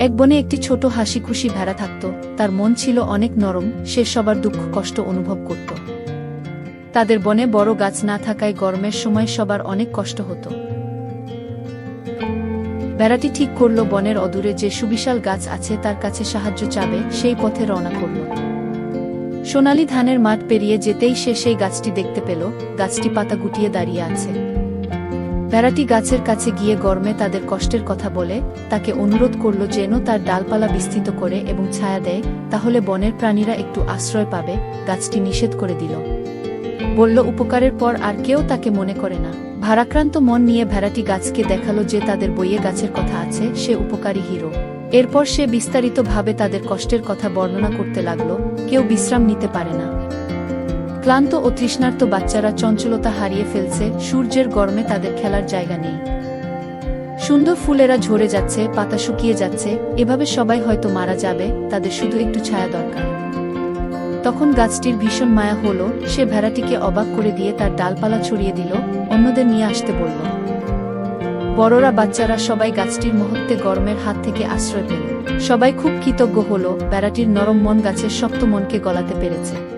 এক বনে একটি ছোট হাসি খুশি ভেড়া থাকত। তার মন ছিল অনেক নরম, সে সবার দুঃখ কষ্ট অনুভব করত। তাদের বনে বড় গাছ না থাকায় গরমের সময় সবার অনেক কষ্ট হতো। বেড়াটি ঠিক করল বনের অদূরে যে সুবিশাল গাছ আছে তার কাছে সাহায্য চাবে, সেই পথে রওনা করল। সোনালি ধানের মাঠ পেরিয়ে যেতেই সে সেই গাছটি দেখতে পেল। গাছটি পাতা গুটিয়ে দাঁড়িয়ে আছে। ভেড়াটি গাছের কাছে গিয়ে গরমে তাদের কষ্টের কথা বলে, তাকে অনুরোধ করল যেন তার ডালপালা বিস্তৃত করে এবং ছায়া দেয়, তাহলে বনের প্রাণীরা একটু আশ্রয় পাবে, গাছটি নিষেধ করে দিল। বলল, উপকারের পর আর কেউ তাকে মনে করে না। ভারাক্রান্ত মন নিয়ে ভেড়াটি গাছকে দেখাল যে তাদের বইয়ে গাছের কথা আছে, সে উপকারী হিরো। এরপর সে বিস্তারিতভাবে তাদের কষ্টের কথা বর্ণনা করতে লাগল, কেউ বিশ্রাম নিতে পারে না। ক্লান্ত ও তৃষ্ণার্ত বাচ্চারা চঞ্চলতা হারিয়ে ফেলছে, সূর্যের গরমে তাদের খেলার জায়গা নেই। সুন্দর ফুলেরা ঝরে যাচ্ছে, পাতা শুকিয়ে যাচ্ছে, এভাবে সবাই হয়তো মারা যাবে, তাদের শুধু একটু ছায়া দরকার। তখন গাছটির ভীষণ মায়া হলো, সে ভেড়াটিকে অবাক করে দিয়ে তার ডালপালা ছড়িয়ে দিল, অন্যদের নিয়ে আসতে বলল। বড়রা বাচ্চারা সবাই গাছটির মুহূর্তে গরমের হাত থেকে আশ্রয় পেল। সবাই খুব কৃতজ্ঞ হলো বেড়াটির নরম মন গাছের শক্ত মনকে গলাতে পেরেছে।